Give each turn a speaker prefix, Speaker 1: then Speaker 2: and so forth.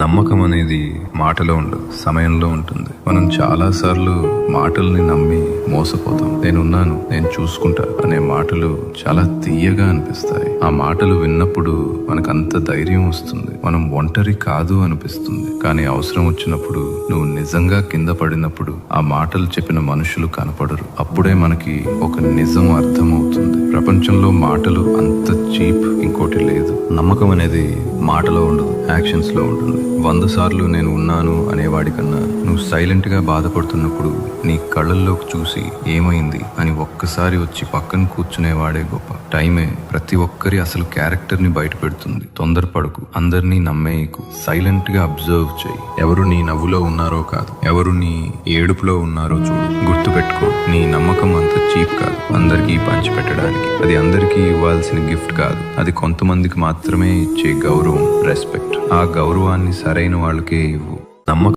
Speaker 1: నమ్మకం అనేది మాటలో ఉండదు సమయంలో ఉంటుంది. మనం చాలా సార్లు మాటల్ని నమ్మి మోసపోతాం. నేనున్నాను నేను చూసుకుంటా అనే మాటలు చాలా తీయగా అనిపిస్తాయి. ఆ మాటలు విన్నప్పుడు మనకు అంత ధైర్యం వస్తుంది. మనం ఒంటరి కాదు అనిపిస్తుంది. కానీ అవసరం వచ్చినప్పుడు నువ్వు నిజంగా కింద పడినప్పుడు ఆ మాటలు చెప్పిన మనుషులు కనపడరు. అప్పుడే మనకి ఒక నిజం అర్థమవుతుంది. ప్రపంచంలో మాటలు అంత నమ్మకం అనేది మాటలో ఉండదు యాక్షన్స్లో ఉంటుంది. వంద సార్లు నేను ఉన్నాను అనేవాడి కన్నా నువ్వు సైలెంట్గా బాధపడుతున్నప్పుడు నీ కళ్ళల్లోకి చూసి ఏమైంది అని ఒక్కసారి వచ్చి పక్కన కూర్చునేవాడే గొప్ప. టైమే ప్రతి ఒక్కరి అసలు క్యారెక్టర్ని బయటపెడుతుంది బయట పెడుతుంది. తొందరపడకు అందరినీ నమ్మేయకు. సైలెంట్గా అబ్జర్వ్ చేయి. ఎవరు నీ నవ్వులో ఉన్నారో కాదు. ఎవరు నీ ఏడుపులో ఉన్నారో చూడు. గుర్తుపెట్టుకో నీ నమ్మకం అంత చీప్ కాదు. అందరికీ పంచిపెట్టడానికి. అది అందరికీ ఇవ్వాల్సిన గిఫ్ట్ కాదు. అది కొంతమందికి మాత్రం మాత్రమే ఇచ్చే గౌరవం రెస్పెక్ట్ ఆ గౌరవాన్ని సరైన వాళ్ళకే ఇవ్వు. నమ్మకం